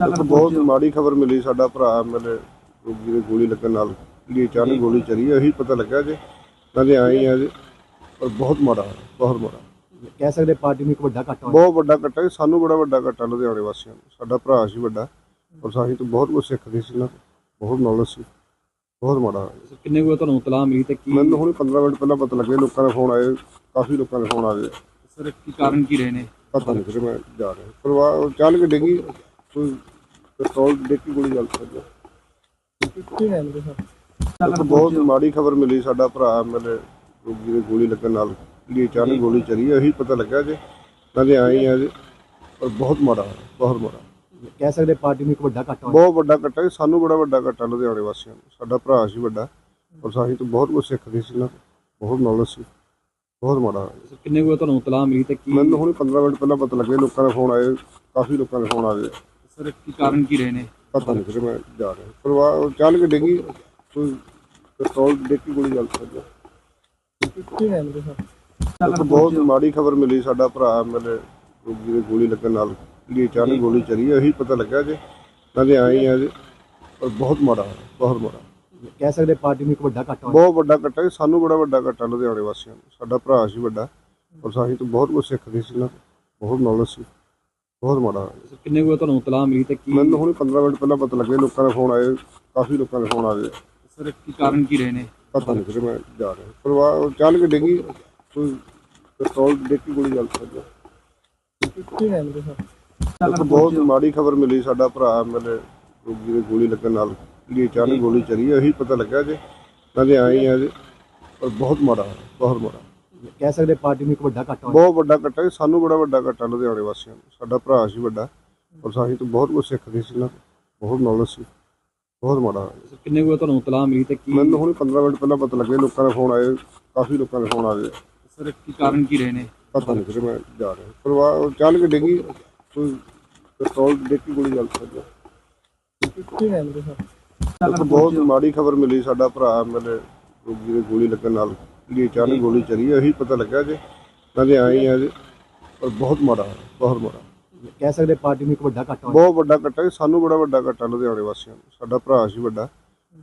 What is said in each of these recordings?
ਇੱਕ ਬਹੁਤ ਮਾੜੀ ਖਬਰ ਮਿਲੀ ਸਾਡਾ ਭਰਾ ਮੇਰੇ ਰੋਗੀ ਦੇ ਗੋਲੀ ਲੱਗਣ ਨਾਲ ਜਿਹੜੀ ਅਚਾਨਕ ਗੋਲੀ ਚੱਲੀ ਹੈ ਇਹੀ ਪਤਾ ਲੱਗਾ ਜੇ। ਨਾਲੇ ਆਏ ਆ ਜੀ ਪਰ ਬਹੁਤ ਮਾੜਾ ਬਹੁਤ ਮਾੜਾ। ਕਹਿ ਸਕਦੇ ਪਾਰਟੀ ਨੂੰ ਇੱਕ ਵੱਡਾ ਘਾਟਾ ਹੋਇਆ। ਬਹੁਤ ਵੱਡਾ ਜੀ, ਸਾਨੂੰ ਬੜਾ ਵੱਡਾ ਕੱਟਾ ਲੁਧਿਆਣੇ ਵਾਸੀਆਂ ਨੂੰ। ਸਾਡਾ ਭਰਾ ਸੀ ਵੱਡਾ ਔਰ ਸਾਹੀ ਤੋਂ ਬਹੁਤ ਕੁਝ ਸਿੱਖਦੇ ਸੀ ਨਾ। ਬਹੁਤ ਨੌਲੇਜ ਸੀ। ਬਹੁਤ ਮਾੜਾ। ਕਿੰਨੇ ਕੋ ਤੁਹਾਨੂੰ ਤਲਾਹ ਮਿਲੀ ਤੇ ਕੀ ਮੈਨੂੰ ਹੁਣ 15 ਮਿੰਟ ਪਹਿਲਾਂ ਪਤਾ ਲੱਗਿਆ ਲੋਕਾਂ ਦੇ ਫੋਨ ਆਏ ਕਾਫੀ ਲੋਕਾਂ ਦੇ ਫੋਨ ਆ ਗਏ। ਸਰ ਕੀ ਕਾਰਨ ਕੀ ਰਹੇ ਨੇ? ਪਤਾ ਨਹੀਂ ਮੈਂ ਜਾ ਰਿਹਾ। ਪਰਿਵਾਰ ਚੱਲ ਕੇ ਡਿੱਗੀ ਕੋਈ ਪਿਸਤੌਲ ਡਿੱਗ ਕੇ ਗੋਲੀ ਚੱਲ ਸਕਦੀ ਇੱਕ ਬਹੁਤ ਮਾੜੀ ਖਬਰ ਮਿਲੀ ਸਾਡਾ ਭਰਾ ਮੇਰੇ ਰੋਗੀ ਦੇ ਗੋਲੀ ਲੱਗਣ ਨਾਲ। ਜਿਹੜੀ ਅਚਾਨਕ ਗੋਲੀ ਚੱਲੀ ਹੈ ਇਹੀ ਪਤਾ ਲੱਗਾ ਜੇ। ਨਾਲੇ ਆਏ ਆ ਜੀ। ਪਰ ਬਹੁਤ ਮਾੜਾ ਬਹੁਤ ਮਾੜਾ। ਕਹਿ ਸਕਦੇ ਪਾਰਟੀ ਨੂੰ ਇੱਕ ਵੱਡਾ ਘਾਟਾ ਹੋਇਆ। ਬਹੁਤ ਵੱਡਾ ਕੱਟਾ ਜੀ, ਸਾਨੂੰ ਬੜਾ ਵੱਡਾ ਕੱਟਾ ਲੁਧਿਆਣੇ ਵਾਸੀਆਂ ਨੂੰ। ਸਾਡਾ ਭਰਾ ਸੀ ਵੱਡਾ ਔਰ ਸਾਹੀ ਤੋਂ ਬਹੁਤ ਕੁਝ ਸਿੱਖਦੇ ਸੀ ਨਾ। ਬਹੁਤ ਨੌਲੇਜ ਸੀ। ਬਹੁਤ ਮਾੜਾ। ਹੋਇਆ। ਕਿੰਨੇ ਕੋ ਤੁਹਾਨੂੰ ਤਲਾਹ ਮਿਲੀ ਤੇ ਕੀ ਮੈਨੂੰ ਹੁਣ 15 ਮਿੰਟ ਪਹਿਲਾਂ ਪਤਾ ਲੱਗਿਆ ਲੋਕਾਂ ਦੇ ਫੋਨ ਆਏ ਕਾਫੀ ਲੋਕਾਂ ਦੇ ਫੋਨ ਆ ਗਏ। ਸਰ ਕੀ ਕਾਰਨ ਕੀ ਰਹੇ ਨੇ? ਪਤਾ ਨਹੀਂ ਕਿਤੇ ਮੈਂ ਜਾ ਰਿਹਾ। ਪਰਿਵਾਰ ਚੱਲ ਕੇ ਡਿੱਗੀ ਕੋਈ ਪਿਸਤੌਲ ਡਿੱਗ ਕੇ ਗੋਲੀ ਚੱਲ ਸਕਦੀ ਇੱਕ ਬਹੁਤ ਮਾੜੀ ਖਬਰ ਮਿਲੀ ਸਾਡਾ ਭਰਾ ਮੇਰੇ ਰੋਗੀ ਦੇ ਗੋਲੀ ਲੱਗਣ ਨਾਲ ਜਿਹੜੀ ਅਚਾਨਕ ਗੋਲੀ ਚੱਲੀ ਹੈ ਇਹੀ ਪਤਾ ਲੱਗਾ ਜੇ। ਨਾਲੇ ਆਏ ਆ ਜੀ। ਪਰ ਬਹੁਤ ਮਾੜਾ ਬਹੁਤ ਮਾੜਾ। ਕਹਿ ਸਕਦੇ ਪਾਰਟੀ ਨੂੰ ਇੱਕ ਵੱਡਾ ਘਾਟਾ ਬਹੁਤ ਵੱਡਾ ਜੀ, ਸਾਨੂੰ ਬੜਾ ਵੱਡਾ ਕੱਟਾ ਲੁਧਿਆਣੇ ਵਾਸੀਆਂ ਨੂੰ। ਸਾਡਾ ਭਰਾ ਸੀ ਵੱਡਾ ਔਰ ਸਾਹੀ ਤੋਂ ਬਹੁਤ ਕੁਝ ਸਿੱਖਦੇ ਸੀ ਨਾ। ਬਹੁਤ ਨੌਲੇਜ ਸੀ। ਬਹੁਤ ਮਾੜਾ। ਕਿੰਨੇ ਕੋ ਤੁਹਾਨੂੰ ਤਲਾਹ ਮਿਲੀ ਤੇ ਕੀ ਮੈਨੂੰ ਹੁਣ 15 ਮਿੰਟ ਪਹਿਲਾਂ ਪਤਾ ਲੱਗਿਆ ਲੋਕਾਂ ਦੇ ਫੋਨ ਆਏ ਕਾਫੀ ਲੋਕਾਂ ਦੇ ਫੋਨ ਆ ਗਏ। ਸਰ ਕੀ ਕਾਰਨ ਕੀ ਰਹੇ ਨੇ? ਪਤਾ ਨਹੀਂ ਕਿਤੇ ਮੈਂ ਜਾ ਰਿਹਾ। ਪਰਿਵਾਰ ਚੱਲ ਕੇ ਡਿੱਗੀ ਕੋਈ ਪਿਸਤੌਲ ਡਿੱਗ ਕੇ ਗੋਲੀ ਚੱਲ ਸਕਦੀ ਇੱਕ ਬਹੁਤ ਮਾੜੀ ਖਬਰ ਮਿਲੀ ਸਾਡਾ ਭਰਾ ਮੇਰੇ ਰੋਗੀ ਦੇ ਗੋਲੀ ਲੱਗਣ ਨਾਲ ਜਿਹੜੀ ਅਚਾਨਕ ਗੋਲੀ ਚੱਲੀ ਹੈ ਇਹੀ ਪਤਾ ਲੱਗਾ ਜੇ। ਨਾਲੇ ਆਏ ਆ ਜੀ ਪਰ ਬਹੁਤ ਮਾੜਾ ਬਹੁਤ ਮਾੜਾ। ਕਹਿ ਸਕਦੇ ਪਾਰਟੀ ਨੂੰ ਇੱਕ ਵੱਡਾ ਘਾਟਾ ਹੋਇਆ। ਬਹੁਤ ਵੱਡਾ ਕੱਟਾ ਜੀ, ਸਾਨੂੰ ਬੜਾ ਵੱਡਾ ਕੱਟਾ ਲੁਧਿਆਣੇ ਵਾਸੀਆਂ ਨੂੰ। ਸਾਡਾ ਭਰਾ ਸੀ ਵੱਡਾ ਔਰ ਸਾਹੀ ਤੋਂ ਬਹੁਤ ਕੁਝ ਸਿੱਖਦੇ ਸੀ ਨਾ ਬਹੁਤ ਨੌਲੇਜ ਸੀ ਬਹੁਤ ਮਾੜਾ। ਕਿੰਨੇ ਕੋ ਤੁਹਾਨੂੰ ਤਲਾਹ ਮਿਲੀ ਤੇ ਕੀ ਮੈਨੂੰ ਹੁਣ 15 ਮਿੰਟ ਪਹਿਲਾਂ ਪਤਾ ਲੱਗਿਆ ਲੋਕਾਂ ਦੇ ਫੋਨ ਆਏ ਕਾਫੀ ਲੋਕਾਂ ਦੇ ਫੋਨ ਆ ਗਏ। ਸਰ ਕੀ ਕਾਰਨ ਕੀ ਰਹੇ ਨੇ? ਪਤਾ ਨਹੀਂ ਕਿਤੇ ਮੈਂ ਜਾ ਰਿਹਾ। ਪਰਿਵਾਰ ਚੱਲ ਕੇ ਡਿੱਗੀ ਕੋਈ ਪਿਸਤੌਲ ਕੇ ਗੋਲੀ ਚੱਲ ਸਕਦੀ ਇੱਕ ਬਹੁਤ ਮਾੜੀ ਖਬਰ ਮਿਲੀ ਸਾਡਾ ਭਰਾ ਮੇਰੇ ਰੋਗੀ ਦੇ ਗੋਲੀ ਲੱਗਣ ਨਾਲ। ਜਿਹੜੀ ਅਚਾਨਕ ਗੋਲੀ ਚੱਲੀ ਹੈ ਇਹੀ ਪਤਾ ਲੱਗਾ ਜੇ। ਨਾਲੇ ਆਏ ਆ ਜੀ। ਪਰ ਬਹੁਤ ਮਾੜਾ ਬਹੁਤ ਮਾੜਾ। ਕਹਿ ਸਕਦੇ ਪਾਰਟੀ ਨੂੰ ਇੱਕ ਵੱਡਾ ਘਾਟਾ ਹੋਇਆ। ਬਹੁਤ ਵੱਡਾ ਕੱਟਾ ਜੀ, ਸਾਨੂੰ ਬੜਾ ਵੱਡਾ ਕੱਟਾ ਲੁਧਿਆਣੇ ਵਾਸੀਆਂ ਨੂੰ। ਸਾਡਾ ਭਰਾ ਸੀ ਵੱਡਾ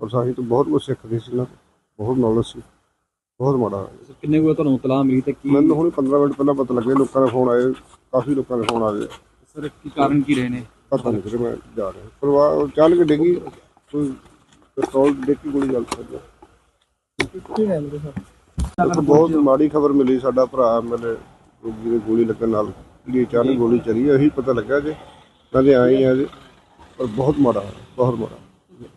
ਔਰ ਸਾਹੀ ਤੋਂ ਬਹੁਤ ਕੁਝ ਸਿੱਖਦੇ ਸੀ ਨਾ। ਬਹੁਤ ਨੌਲੇਜ ਸੀ। ਬਹੁਤ ਮਾੜਾ। ਹੋਇਆ। ਕਿੰਨੇ ਕੋ ਤੁਹਾਨੂੰ ਤਲਾਹ ਮਿਲੀ ਤੇ ਕੀ ਮੈਨੂੰ ਹੁਣ 15 ਮਿੰਟ ਪਹਿਲਾਂ ਪਤਾ ਲੱਗਿਆ ਲੋਕਾਂ ਦੇ ਫੋਨ ਆਏ ਕਾਫੀ ਲੋਕਾਂ ਦੇ ਫੋਨ ਆ ਗਏ। ਸਰ ਕੀ ਕਾਰਨ ਕੀ ਰਹੇ ਨੇ? ਪਤਾ ਨਹੀਂ ਕਿਤੇ ਮੈਂ ਜਾ ਰਿਹਾ। ਪਰਿਵਾਰ ਚੱਲ ਕੇ ਡਿੱਗੀ ਕੋਈ ਪਿਸਤੌਲ ਡਿੱਗ ਕੇ ਗੋਲੀ ਚੱਲ ਸਕਦੀ ਇੱਕ ਬਹੁਤ ਮਾੜੀ ਖਬਰ ਮਿਲੀ ਸਾਡਾ ਭਰਾ ਮੇਰੇ ਰੋਗੀ ਦੇ ਗੋਲੀ ਲੱਗਣ ਨਾਲ ਜਿਹੜੀ ਅਚਾਨਕ ਗੋਲੀ ਚੱਲੀ ਹੈ ਇਹੀ ਪਤਾ ਲੱਗਾ ਜੇ। ਨਾਲੇ ਆਏ ਆ ਜੀ ਪਰ ਬਹੁਤ ਮਾੜਾ ਬਹੁਤ ਮਾੜਾ।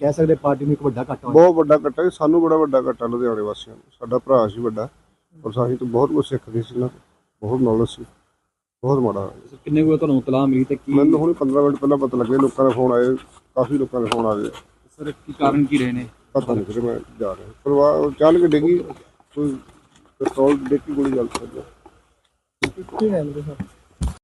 ਕਹਿ ਸਕਦੇ ਪਾਰਟੀ ਨੂੰ ਇੱਕ ਵੱਡਾ ਘਾਟਾ ਹੋਇਆ। ਬਹੁਤ ਵੱਡਾ ਕੱਟਾ ਜੀ, ਸਾਨੂੰ ਬੜਾ ਵੱਡਾ ਕੱਟਾ ਲੁਧਿਆਣੇ ਵਾਸੀਆਂ ਨੂੰ। ਸਾਡਾ ਭਰਾ ਸੀ ਵੱਡਾ ਔਰ ਸਾਹੀ ਤੋਂ ਬਹੁਤ ਕੁਝ ਸਿੱਖਦੇ ਸੀ ਨਾ। ਬਹੁਤ ਨੌਲੇਜ ਸੀ। ਬਹੁਤ ਮਾੜਾ। ਕਿੰਨੇ ਕੋ ਤੁਹਾਨੂੰ ਤਲਾਹ ਮਿਲੀ ਤੇ ਕੀ ਮੈਨੂੰ ਹੁਣ 15 ਮਿੰਟ ਪਹਿਲਾਂ ਪਤਾ ਲੱਗਿਆ ਲੋਕਾਂ ਦੇ ਫੋਨ ਆਏ ਕਾਫੀ ਲੋਕਾਂ ਦੇ ਫੋਨ ਆ ਗਏ ਸਰ ਕੀ ਕਾਰਨ ਕੀ ਰਹੇ ਨੇ? ਪਤਾ ਨਹੀਂ ਮੈਂ ਜਾ ਰਿਹਾ। ਪਰਿਵਾਰ ਚੱਲ ਕੇ ਡਿੱਗੀ। ਕੋਈ ਪਿਸਤੌਲ ਡਿੱਗ ਗੋਲੀ ਚੱਲ ਸਕਦੀ